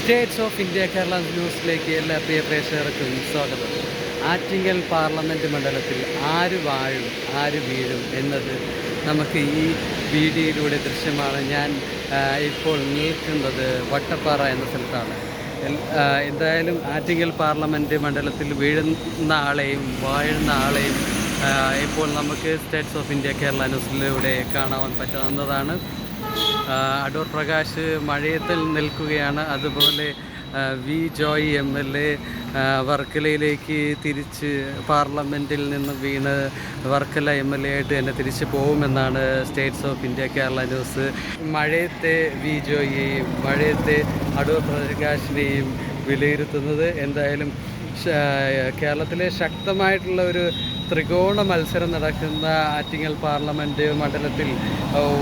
States of India Kerala ന്യൂസിലേക്ക് എല്ലാ പ്രിയ പ്രേക്ഷകർക്കും സ്വാഗതം. ആറ്റിങ്ങൽ പാർലമെന്റ് മണ്ഡലത്തിൽ ആര് വാഴും ആര് വീഴും എന്നത് നമുക്ക് ഈ വീഡിയോയിലൂടെ ദൃശ്യമാണ്. ഞാൻ ഇപ്പോൾ നിൽക്കുന്നത് വട്ടപ്പാറ എന്ന സ്ഥലത്താണ്. എന്തായാലും ആറ്റിങ്ങൽ പാർലമെന്റ് മണ്ഡലത്തിൽ വീഴുന്ന ആളെയും വാഴുന്ന ആളെയും ഇപ്പോൾ നമുക്ക് സ്റ്റേറ്റ്സ് ഓഫ് ഇന്ത്യ കേരള ന്യൂസിലൂടെ കാണാൻ പറ്റാവുന്നതാണ്. അടൂർ പ്രകാശ് മഴയത്തിൽ നിൽക്കുകയാണ്. അതുപോലെ V Joy M L A വർക്കലയിലേക്ക് തിരിച്ച് പാർലമെന്റിൽ നിന്ന് വീണ് വർക്കല എം എൽ എ ആയിട്ട് തന്നെ തിരിച്ച് പോകുമെന്നാണ് states of India Kerala news. മഴയത്തെ V ജോയിയെയും മഴയത്തെ അടൂർ പ്രകാശിനെയും വിലയിരുത്തുന്നത് എന്തായാലും കേരളത്തിലെ ശക്തമായിട്ടുള്ള ഒരു ത്രികോണ മത്സരം നടക്കുന്ന ആറ്റിങ്ങൽ പാർലമെന്റ് മണ്ഡലത്തിൽ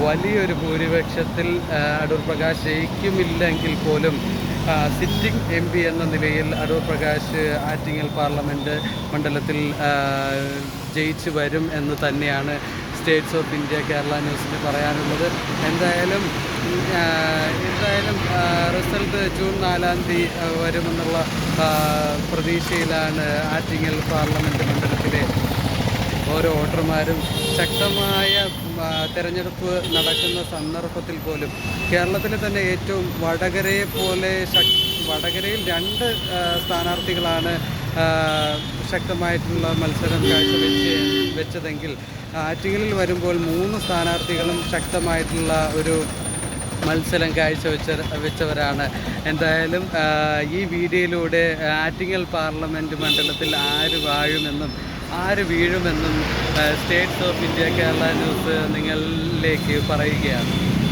വലിയൊരു ഭൂരിപക്ഷത്തിൽ അടൂർ പ്രകാശ് ജയിക്കുമില്ലെങ്കിൽ പോലും സിറ്റിംഗ് എം പി എന്ന നിലയിൽ അടൂർ പ്രകാശ് ആറ്റിങ്ങൽ പാർലമെന്റ് മണ്ഡലത്തിൽ ജയിച്ചു വരും എന്ന് തന്നെയാണ് സ്റ്റേറ്റ്സ് ഓഫ് ഇന്ത്യ കേരള ന്യൂസിന് പറയാനുള്ളത്. എന്തായാലും എന്തായാലും റിസൾട്ട് ജൂൺ നാലാം തീയതി വരുമെന്നുള്ള പ്രതീക്ഷയിലാണ് ആറ്റിങ്ങൽ പാർലമെന്റ് മണ്ഡലത്തിലെ ഓരോ വോട്ടർമാരും ശക്തമായ തിരഞ്ഞെടുപ്പ് നടക്കുന്ന സന്ദർഭത്തിൽ പോലും കേരളത്തിൽ തന്നെ ഏറ്റവും വടകരയെ പോലെ വടകരയിൽ രണ്ട് സ്ഥാനാർത്ഥികളാണ് ശക്തമായിട്ടുള്ള മത്സരം കാഴ്ചവെച്ച് വെച്ചതെങ്കിൽ ആറ്റിങ്ങലിൽ വരുമ്പോൾ മൂന്ന് സ്ഥാനാർത്ഥികളും ശക്തമായിട്ടുള്ള ഒരു മത്സരം കാഴ്ചവെച്ച വെച്ചവരാണ്. എന്തായാലും ഈ വീഡിയോയിലൂടെ ആറ്റിങ്ങൽ പാർലമെന്റ് മണ്ഡലത്തിൽ ആര് വാഴുമെന്നും ആര് വീഴുമെന്നും states of India Kerala news നിങ്ങളിലേക്ക് പറയുകയാണ്.